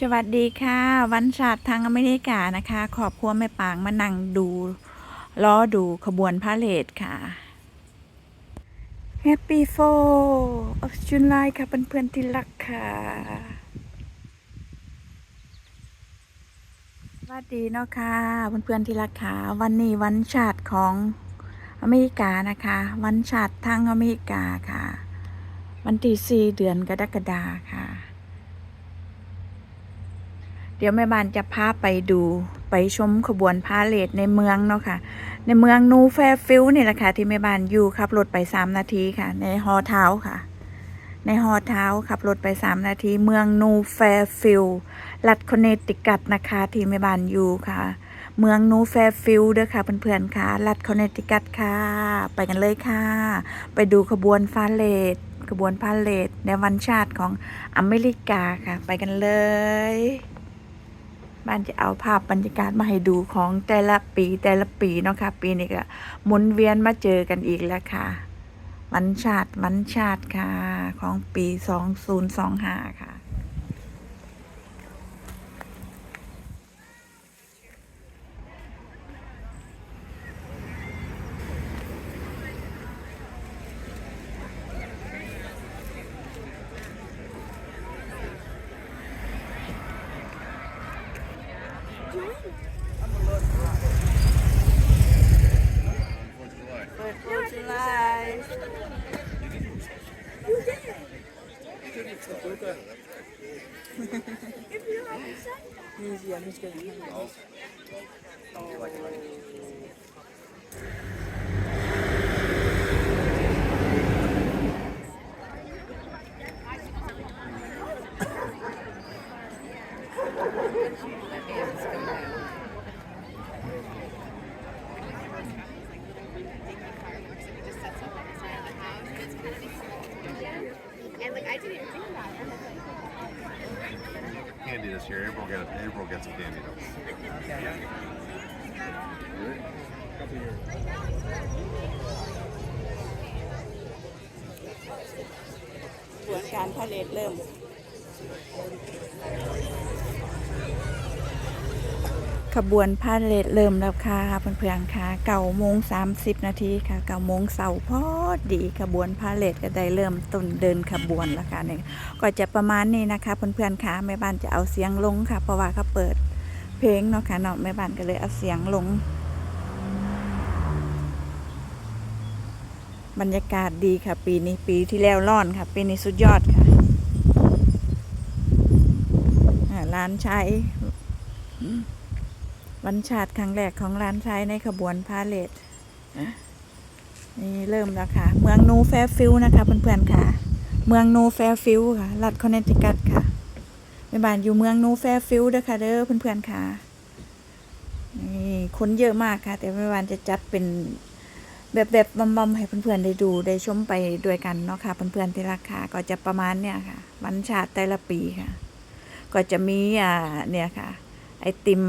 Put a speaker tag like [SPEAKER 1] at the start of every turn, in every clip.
[SPEAKER 1] สวัสดีค่ะ วันชาติทางอเมริกานะคะขอบครัวแม่ปางมานั่งดูล้อดูขบวนพาเลทค่ะ Happy 4 of July ค่ะเพื่อนๆที่รักค่ะสวัสดีเนาะค่ะเพื่อนๆที่รักค่ะวันนี้วันชาติของอเมริกานะคะ วันชาติทางอเมริกาค่ะ วันที่สี่เดือนกรกฎาค่ะ เดี๋ยวแม่บ้านจะพาไปดูไปชมขบวนพาเลทในเมืองเนาะค่ะ ในเมืองนูแฟร์ฟิลนี่แหละค่ะที่แม่บ้านอยู่ขับรถไป 3 นาทีค่ะ ในฮอเท้าค่ะ ในฮอเท้าขับรถไป 3 นาที เมืองนูแฟร์ฟิลรัฐคอนเนติคัตนะคะที่แม่บ้านอยู่ค่ะ เมืองนูแฟร์ฟิลเด้อค่ะเพื่อนๆค่ะรัฐคอนเนติคัตค่ะ ไปกันเลยค่ะ ไปดูขบวนพาเลทขบวนพาเลทในวันชาติของอเมริกาค่ะ ไปกันเลย บ้านจะเอาภาพบรรยากาศมาให้ดูของแต่ละปีแต่ละปีเนาะค่ะ ปีนี้ก็หมุนเวียนมาเจอกันอีกแล้วค่ะ วันชาติวันชาติค่ะ ของปี 2025 ค่ะ มีเสีย
[SPEAKER 2] care. April gets April get some candy though.
[SPEAKER 1] ส่วนการผลิตเริ่ม ขบวนพาเลทเริ่มแล้วค่ะเพื่อนๆค่ะเก้าโมงสามสิบนาทีค่ะเก้าโมงเสาร์พอดีขบวนพาเลทก็ได้เริ่มต้นเดินขบวนแล้วค่ะเนี่ยก็จะประมาณนี้นะคะเพื่อนๆค่ะแม่บ้านจะเอาเสียงลงค่ะ เพราะว่าเขาเปิดเพลงเนาะค่ะเนาะแม่บ้านก็เลยเอาเสียงลง บรรยากาศดีค่ะ ปีนี้ปีที่แล้วร้อนค่ะ ปีนี้สุดยอดค่ะอ่าร้านใช้ วันชาติครั้งแรกของร้านใช้ในขบวนพาเลทนี่เริ่มแล้วค่ะ เมืองนูแฟร์ฟิลนะคะเพื่อนๆค่ะ เมืองนูแฟร์ฟิลค่ะ รัฐคอนเนติคัตค่ะแม่บ้านอยู่เมืองนูแฟร์ฟิลเด้อค่ะเด้อเพื่อนๆค่ะ นี่คนเยอะมากค่ะ แต่แม่บ้านจะจัดเป็นแบบแบบบอมๆให้เพื่อนๆได้ดูได้ชมไปด้วยกันเนาะค่ะเพื่อนๆที่รักค่ะก็จะประมาณเนี่ยค่ะ วันชาติแต่ละปีค่ะ ก็จะมีอ่าเนี่ยค่ะ ไอติม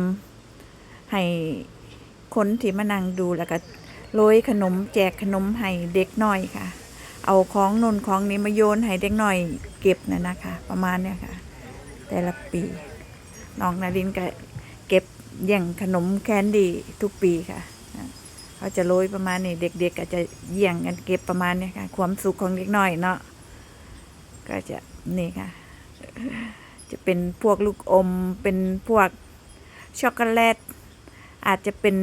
[SPEAKER 1] ให้คนที่มานั่งดูแล้วก็โรยขนมแจกขนมให้เด็กน้อยค่ะ เอาของนนของนี้มาโยนให้เด็กน้อยเก็บนะนะคะ ประมาณเนี่ยค่ะ แต่ละปีน้องนารินก็เก็บแย่งขนมแคนดี้ทุกปีค่ะเขาจะโรยประมาณนี้เด็กๆก็จะเยี่ยงกันเก็บประมาณนี้ค่ะ ความสุขของเด็กน้อยเนาะก็จะนี่ค่ะ จะเป็นพวกลูกอมเป็นพวกช็อกโกแลต อาจจะเป็น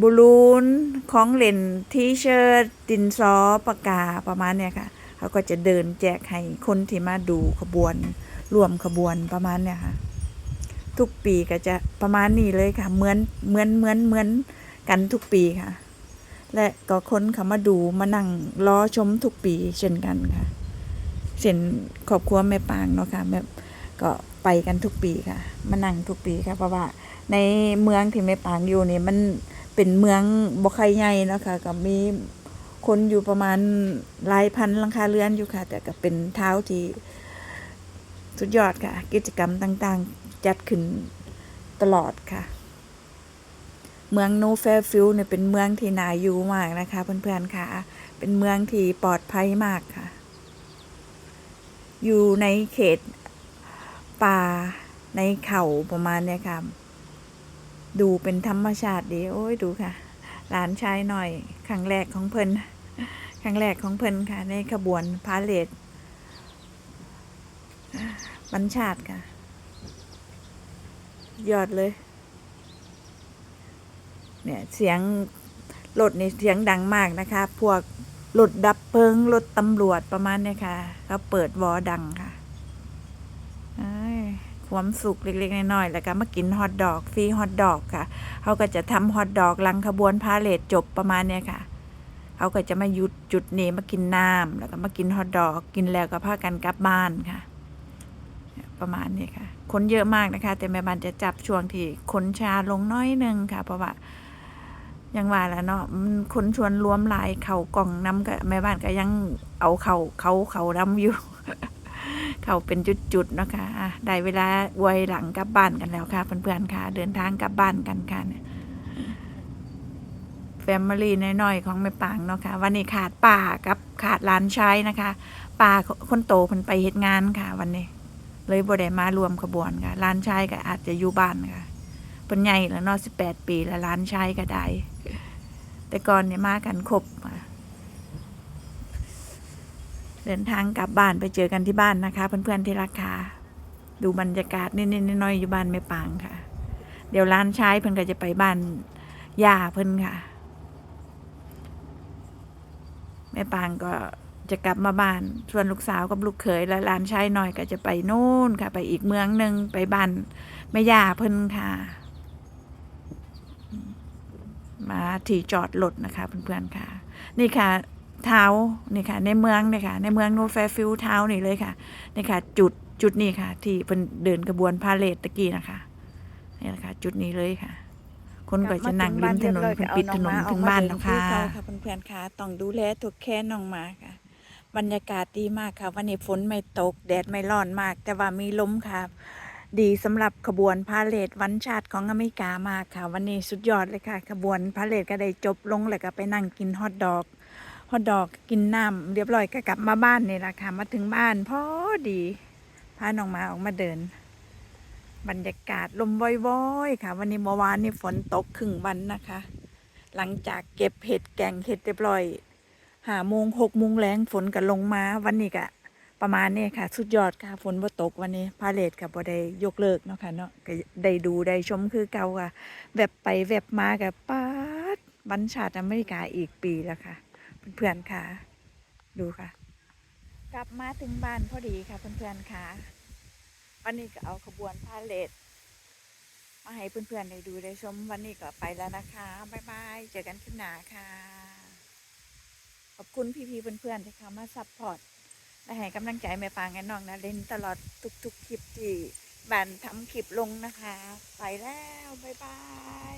[SPEAKER 1] บอลลูนของเล่นทีเชิร์ตดินซอปากกาประมาณเนี้ยค่ะเขาก็จะเดินแจกให้คนที่มาดูขบวนรวมขบวนประมาณเนี้ยค่ะทุกปีก็จะประมาณนี้เลยค่ะ เหมือนเหมือนเหมือนเหมือนกันทุกปีค่ะ และก็คนเขามาดูมานั่งรอชมทุกปีเช่นกันค่ะเช่นครอบครัวแม่ปางเนาะค่ะแบบก็ไปกันทุกปีค่ะ มานั่งทุกปีค่ะเพราะว่า ในเมืองที่แม่ปางอยู่นี่มันเป็นเมืองบ่ใคใหญ่นะคะก็มีคนอยู่ประมาณหลายพันหลังคาเรือนอยู่ค่ะ แต่ก็เป็นเท้าที่สุดยอดค่ะ กิจกรรมต่างๆ จัดขึ้นตลอดค่ะ เมืองโนแฟฟิลเนี่ยเป็นเมืองที่น่าอยู่มากนะคะ เพื่อนๆค่ะ เป็นเมืองที่ปลอดภัยมากค่ะ อยู่ในเขตป่าในเขาประมาณเนี้ยค่ะ ดูเป็นธรรมชาติดีโอ้ยดูค่ะ หลานชายหน่อยครั้งแรกของเพิ่นครั้งแรกของเพิ่นค่ะ ในขบวนพาเลทบรรชาติค่ะ ยอดเลย เนี่ยเสียงรถนี่เสียงดังมากนะคะ พวกรถดับเพลิงรถตำรวจประมาณเนี้ยค่ะเขาเปิดวอดังค่ะ ความสุขเล็กๆน้อยๆแล้วก็มากินฮอทดอกฟรีฮอทดอกค่ะเขาก็จะทำฮอทดอกหลังขบวนพาเลทจบประมาณเนี้ยค่ะเขาก็จะมาหยุดจุดนี้มากินน้ำแล้วก็มากินฮอทดอก กินแล้วก็พากันกลับบ้านค่ะ ประมาณนี้ค่ะ คนเยอะมากนะคะ แต่แม่บ้านจะจับช่วงที่คนชาลงน้อยหนึ่งค่ะ เพราะว่ายังว่าแล้วเนาะมันคนชวนรวมหลายเขากล่องน้ำก็แม่บ้านก็ยังเอาเขาเขาเขาน้ำอยู่ เขาเป็นจุดๆนะคะอะได้เวลาวยหลังกลับบ้านกันแล้วค่ะ เพื่อนๆค่ะ เดินทางกลับบ้านกันค่ะเนี่ยแฟมิลี่น้อยๆของแม่ปางเนาะค่ะวันนี้ขาดป่ากับขาดหลานชายนะคะป่าคนโตเพิ่นไปเฮ็ดงานค่ะ วันนี้ เลยบ่ได้มารวมขบวนค่ะหลานชายก็อาจจะอยู่บ้านค่ะเพิ่นใหญ่แล้วเนาะ18 ปีแล้วหลานชายก็ได้แต่ก่อนเนี่ยมากันครบค่ะ เดินทางกลับบ้านไปเจอกันที่บ้านนะคะ เพื่อนๆที่รักค่ะดูบรรยากาศนิดๆน้อยๆอยู่บ้านแม่ปางค่ะ เดี๋ยวร้านชายเพิ่นก็จะไปบ้านย่าเพิ่นค่ะ แม่ปางก็จะกลับมาบ้าน ส่วนลูกสาวกับลูกเขยและหลานชายหน่อยก็จะไปโน่นค่ะ ไปอีกเมืองหนึ่งไปบ้านแม่ย่าเพิ่นค่ะ มาที่จอดรถนะคะเพื่อนๆค่ะ นี่ค่ะ เท้านี่ค่ะในเมืองนี่ค่ะในเมืองโนแฟฟิลเท้านี่เลยค่ะนี่ค่ะ จุดจุดนี้ค่ะ ที่เพิ่นเดินกระบวนพาเลทตะกี้นะคะนี่แหละค่ะจุดนี้เลยค่ะ คนก็จะนั่งริมถนนเพิ่นปิดถนนถึงบ้านแล้วค่ะเพื่อนๆค่ะต้องดูแลถูกแค่น้องหมาค่ะ บรรยากาศดีมากค่ะ วันนี้ฝนไม่ตกแดดไม่ร้อนมาก แต่ว่ามีลมค่ะดีสำหรับขบวนพาเลทวันชาติของอเมริกามากค่ะ วันนี้สุดยอดเลยค่ะ ขบวนพาเลทก็ได้จบลงแล้วก็ไปนั่งกินฮอทดอกฮ อดอกกินน้ำเรียบร้อยก็กลับมาบ้านนี่แหละค่ะ มาถึงบ้านพอดีพาน้องมาออกมาเดิน บรรยากาศลมว้อยๆค่ะ วันนี้เมื่อวานนี่ฝนตกครึ่งวันนะคะ หลังจากเก็บเห็ดแกงเห็ดเรียบร้อยหาโมงหกโมงแรงฝนก็ลงมาวันนี้ก็ประมาณนี้ค่ะ สุดยอดค่ะฝนบ่ตกวันนี้พาเลทกับบ่ได้ยกเลิกเนาะค่ะเนาะก็ได้ดูได้ชมคือเก่าค่ะแวบไปแวบมากับป้าดบัญชาติอเมริกาอีกปีแล้วค่ะ เพื่อนๆค่ะ ดูค่ะ กลับมาถึงบ้านพอดีค่ะเพื่อนๆค่ะวันนี้ก็เอาขบวนพาเลทมาให้เพื่อนๆได้ดูได้ชม วันนี้ก็ไปแล้วนะคะบ๊ายบายเจอกันคลิปหน้าค่ะ ขอบคุณพี่ๆเพื่อนๆที่เข้ามาซัพพอร์ตและให้กำลังใจแม่ปางและน้องนะเล่นตลอดทุกๆคลิปที่บ้านทำคลิปลงนะคะ ไปแล้วบ๊ายบาย